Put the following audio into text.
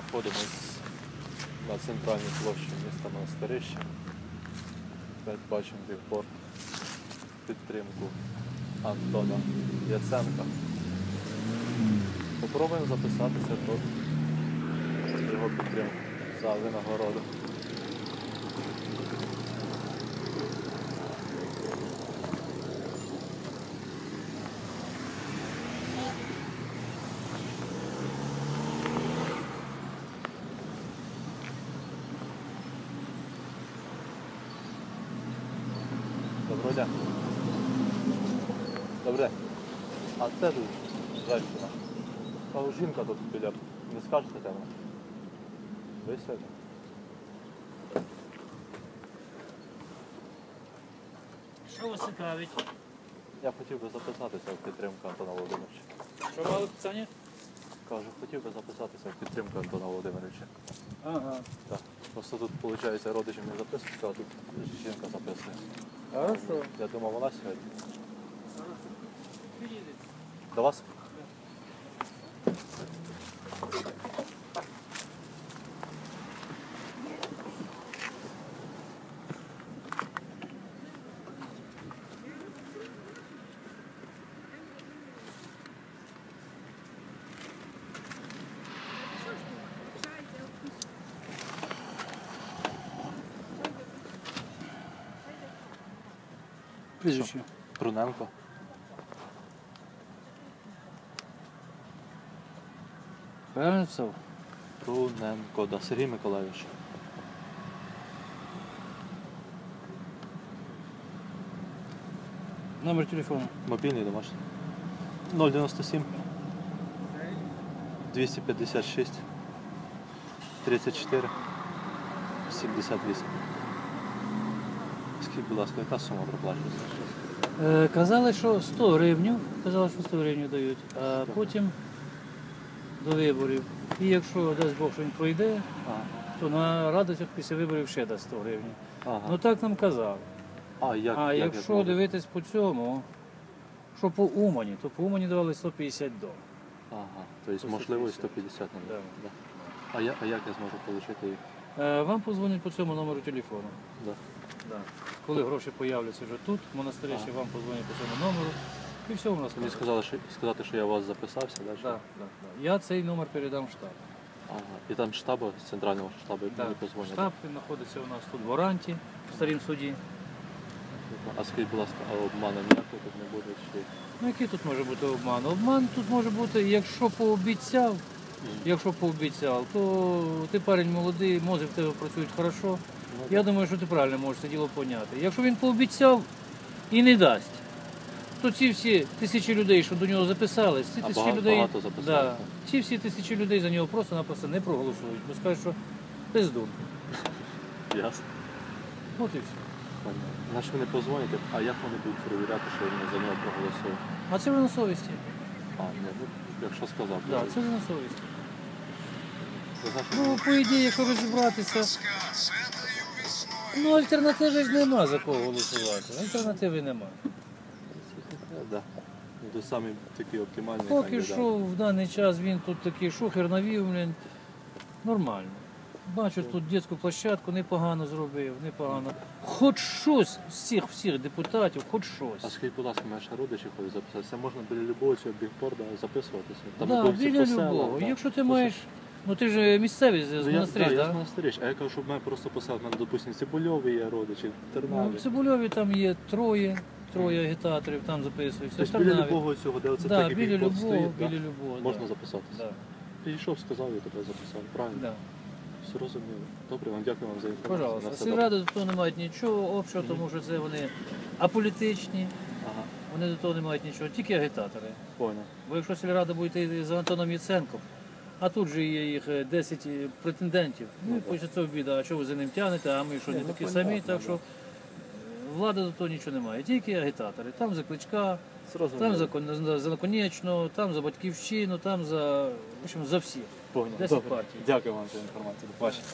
знаходимось на центральній площі міста Монастирище. Бачимо бігборд підтримку Антона Яценка. Попробуємо записатися тут його підтримку за винагороду. Доброго дня. Добре. А це тут женщина. Та жінка тут біля. Не скажете де? Ви сьогодні? Що вас цікавить? Я хотів би записатися в підтримку Антона Володимировича. Що мали питання? Кажу, хотів би записатися в підтримку Антона Володимировича. Ага. Так. Просто тут, виходить, родичі не записується, а тут жінка записує. Хорошо. Я думав, вона сьогодні. До вас? Прізвище. Пруненко. Правильно? Пруненко, да, Сергій Миколаївич. Номер телефону. Мобільний домашній. 097 256 34 78. Скажіть, будь ласка, яка сума проплачується? Е, казали, що 100 гривнів. Казали, що 100 гривнів дають. А потім до виборів. І якщо дасть Бог, що він пройде, Ага. то на радостях після виборів ще дасть 100 гривень. Ага. Ну так нам казали. а як, а як якщо я дивитись по цьому, що по Умані, то по Умані давали 150 до. Ага, тобто можливо і 150 не Да. да. А, я, а як я зможу отримати їх? Е, Вам позвонять по цьому номеру телефону. Да. Да. Коли гроші появляться вже тут, в монастирі, ще вам позвонять по цьому номеру. І все у нас. Мені сказали, що, сказати, що я у вас записався, да? що- Да, да, да. Я цей номер передам в штаб. Ага. І там штабу, з центрального штабу, Да. мені позвонять. Штаб він знаходиться у нас тут в Оранті, в старім суді. А скажіть, будь ласка, а обману ніякого тут не буде? Чи... Ну який тут може бути обман? Обман тут може бути, якщо пообіцяв, якщо пообіцяв, то ти парень молодий, мозги в тебе працюють хорошо. Я думаю, що ти правильно можеш це діло поняти. Якщо він пообіцяв і не дасть, то ці всі тисячі людей, що до нього записались, ці А тисячі багато- людей, багато записалися? да, ці всі тисячі людей за нього просто-напросто не проголосують, бо скажуть, що пиздун. Ясно. От і все. Понятно. Ви не позвоните, а як вони будуть перевіряти, що вони за нього проголосують? А це вже на совісті. А, ну, якщо сказав, Да, це. Ви знаєте, Ну, по ідеї, якщо розібратися, ну альтернативи ж нема за кого голосувати. Альтернативи нема. да. Ну, самі такі оптимальні Поки кандидати. що в даний час він тут такий шухер навів, блін, нормально. Бачу, тут дитячу площадку непогано зробив, непогано. Хоч щось з цих всіх депутатів, хоч щось. А скажіть, будь ласка, наші родичі хочуть записатися. Можна біля любого цього бігборда записуватися. Да, біля любого. да. Якщо ти маєш, ну ти ж місцевий з Ну, з я, монастиря, да, я з монастирищ, а я кажу, щоб мене просто посел, в мене, допустим, Цибульові є родичі, в Ну, Цибульові там є троє, троє агітаторів, там записуються. Тобто біля любого цього, де оце Да, такий біля любого, стоїть, да? біля любого. можна да. записатися. Да, Підійшов, сказав, я тебе записав. Правильно? да. Все розуміло. Добре, вам дякую вам за інформацію. Пожалуйста. На все добре. Сільради до того не мають нічого общого, тому що це вони аполітичні, Ага, вони до того не мають нічого, тільки агітатори. понял. Бо якщо сільрада буде йти за Антоном Яценком, а тут же є їх е, 10 претендентів, ну і почнеться обіда, а що ви за ним тягнете, а ми що не Ні, ну, такі понятно, самі, так да. що е, влада до того нічого не має, тільки агітатори. Там за кличка, Зрозуміло. там за, Кон- за, за Наконечну, там за батьківщину, там за, в общем, за всіх. Понял. 10 Добре. партій. Дякую вам за інформацію. До побачення.